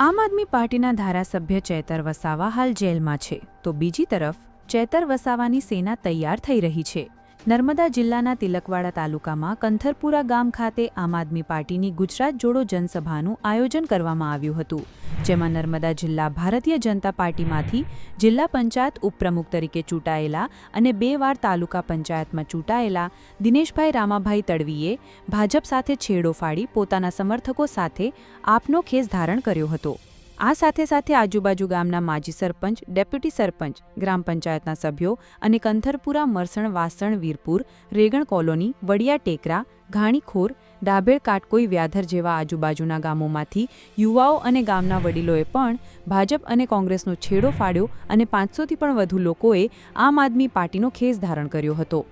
આમ આદમી પાર્ટીના ધારાસભ્ય ચેતર વસાવા હાલ જેલમાં છે. તો બીજી તરફ ચેતર વસાવાની સેના તૈયાર થઈ રહી છે. નર્મદા જિલ્લાના તિલકવાડા તાલુકામાં કંથરપુરા ગામ ખાતે આમ આદમી પાર્ટીની ગુજરાત જોડો જનસભાનું આયોજન કરવામાં આવ્યું હતું, જેમાં નર્મદા જિલ્લા ભારતીય જનતા પાર્ટીમાંથી જિલ્લા પંચાયત ઉપપ્રમુખ તરીકે ચૂંટાયેલા અને બે વાર તાલુકા પંચાયતમાં ચૂંટાયેલા દિનેશભાઈ રામાભાઈ તડવીએ ભાજપ સાથે છેડો ફાડી પોતાના સમર્થકો સાથે આપનો ખેસ ધારણ કર્યો હતો. આ સાથે સાથે આજુબાજુ ગામના માજી સરપંચ, ડેપ્યુટી સરપંચ, ગ્રામ પંચાયતના સભ્યો અને કંથરપુરા, મરસણ, વાસણ, વીરપુર, રેગણ કોલોની, વડિયા ટેકરા, ઘાણીખોર, ડાભેળ કાટકોઈ, વ્યાધર જેવા આજુબાજુના ગામોમાંથી યુવાઓ અને ગામના વડીલોએ પણ ભાજપ અને કોંગ્રેસનો છેડો ફાડ્યો અને પાંચસોથી પણ વધુ લોકોએ આમ આદમી પાર્ટીનો ખેસ ધારણ કર્યો હતો.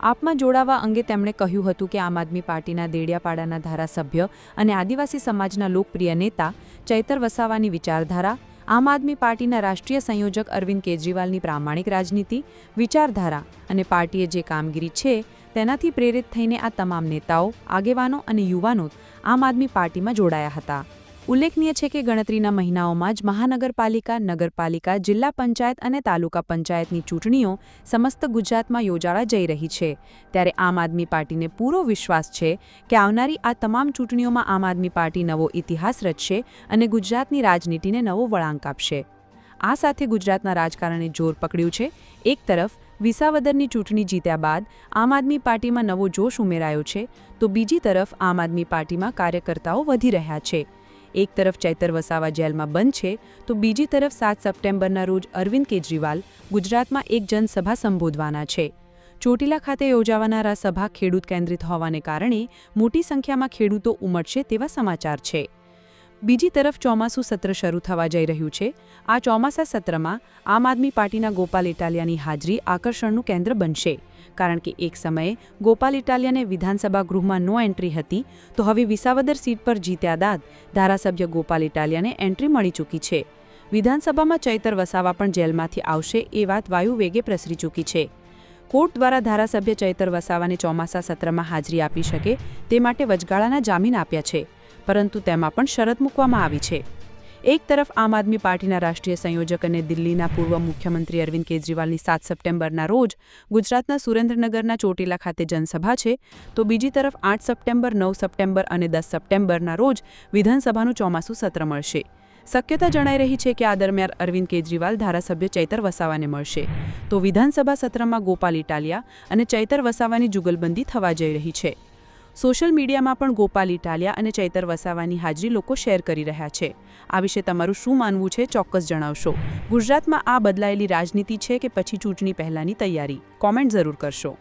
આપમાં જોડાવા અંગે તેમણે કહ્યું હતું કે આમ આદમી પાર્ટીના દેડિયાપાડાના ધારાસભ્ય અને આદિવાસી સમાજના લોકપ્રિય નેતા ચૈતર વસાવાની વિચારધારા, આમ આદમી પાર્ટીના રાષ્ટ્રીય સંયોજક અરવિંદ કેજરીવાલની પ્રામાણિક રાજનીતિ, વિચારધારા અને પાર્ટીએ જે કામગીરી છે તેનાથી પ્રેરિત થઈને આ તમામ નેતાઓ, આગેવાનો અને યુવાનો આમ આદમી પાર્ટીમાં જોડાયા હતા. ઉલ્લેખનીય છે કે ગણતરીના મહિનાઓમાં જ મહાનગરપાલિકા, નગરપાલિકા, જિલ્લા પંચાયત અને તાલુકા પંચાયતની ચૂંટણીઓ સમસ્ત ગુજરાતમાં યોજાવા જઈ રહી છે. ત્યારે આમ આદમી પાર્ટીને પૂરો વિશ્વાસ છે કે આવનારી આ તમામ ચૂંટણીઓમાં આમ આદમી પાર્ટી નવો ઇતિહાસ રચશે અને ગુજરાતની રાજનીતિને નવો વળાંક આપશે. આ સાથે ગુજરાતના રાજકારણે જોર પકડ્યું છે. એક તરફ, વિસાવદરની ચૂંટણી જીત્યા બાદ આમ આદમી પાર્ટીમાં નવો જોશ ઉમેરાયો છે, તો બીજી તરફ આમ આદમી પાર્ટીમાં કાર્યકર્તાઓ વધી રહ્યા છે. એક તરફ ચૈતર વસાવા જેલમાં બંધ છે, તો બીજી તરફ સાત સપ્ટેમ્બરના રોજ અરવિંદ કેજરીવાલ ગુજરાતમાં એક જનસભા સંબોધવાના છે. ચોટીલા ખાતે યોજાવાનાર આ સભા ખેડૂત કેન્દ્રિત હોવાને કારણે મોટી સંખ્યામાં ખેડૂતો ઉમટશે તેવા સમાચાર છે. બીજી તરફ ચોમાસું સત્ર શરૂ થવા જઈ રહ્યું છે. આ ચોમાસા સત્રમાં આમ આદમી પાર્ટીના ગોપાલ ઇટાલિયાની હાજરી આકર્ષણનું કેન્દ્ર બનશે. કારણ કે એક સમયે ગોપાલ ઇટાલિયાને વિધાનસભા ગૃહમાં નો એન્ટ્રી હતી, તો હવે વિસાવદર સીટ પર જીત્યા બાદ ધારાસભ્ય ગોપાલ ઇટાલિયાને એન્ટ્રી મળી ચૂકી છે. વિધાનસભામાં ચૈતર વસાવા પણ જેલમાંથી આવશે એ વાત વાયુ વેગે પ્રસરી ચૂકી છે. કોર્ટ દ્વારા ધારાસભ્ય ચૈતર વસાવાને ચોમાસા સત્રમાં હાજરી આપી શકે તે માટે વચગાળાના જામીન આપ્યા છે. પરંતુ તેમાં પણ શરત મૂકવામાં આવી છે. એક તરફ આમ આદમી પાર્ટીના રાષ્ટ્રીય સંયોજક અને દિલ્હીના પૂર્વ મુખ્યમંત્રી અરવિંદ કેજરીવાલની સાત સપ્ટેમ્બરના રોજ ગુજરાતના સુરેન્દ્રનગરના ચોટીલા ખાતે જનસભા છે, તો બીજી તરફ આઠ સપ્ટેમ્બર, નવ સપ્ટેમ્બર અને દસ સપ્ટેમ્બરના રોજ વિધાનસભાનું ચોમાસું સત્ર મળશે. શક્યતા જણાઈ રહી છે કે આ દરમિયાન અરવિંદ કેજરીવાલ ધારાસભ્ય ચૈતર વસાવાને મળશે. તો વિધાનસભા સત્રમાં ગોપાલ ઇટાલિયા અને ચૈતર વસાવાની જુગલબંધી થવા જઈ રહી છે. સોશિયલ મીડિયામાં પણ ગોપાલ ઇટાલિયા અને ચૈતર વસાવાની હાજરી લોકો શેર કરી રહ્યા છે. આ વિશે તમારું શું માનવું છે ચોક્કસ જણાવશો. ગુજરાતમાં આ બદલાયેલી રાજનીતિ છે કે પછી ચૂંટણી પહેલાંની તૈયારી? કોમેન્ટ જરૂર કરશો.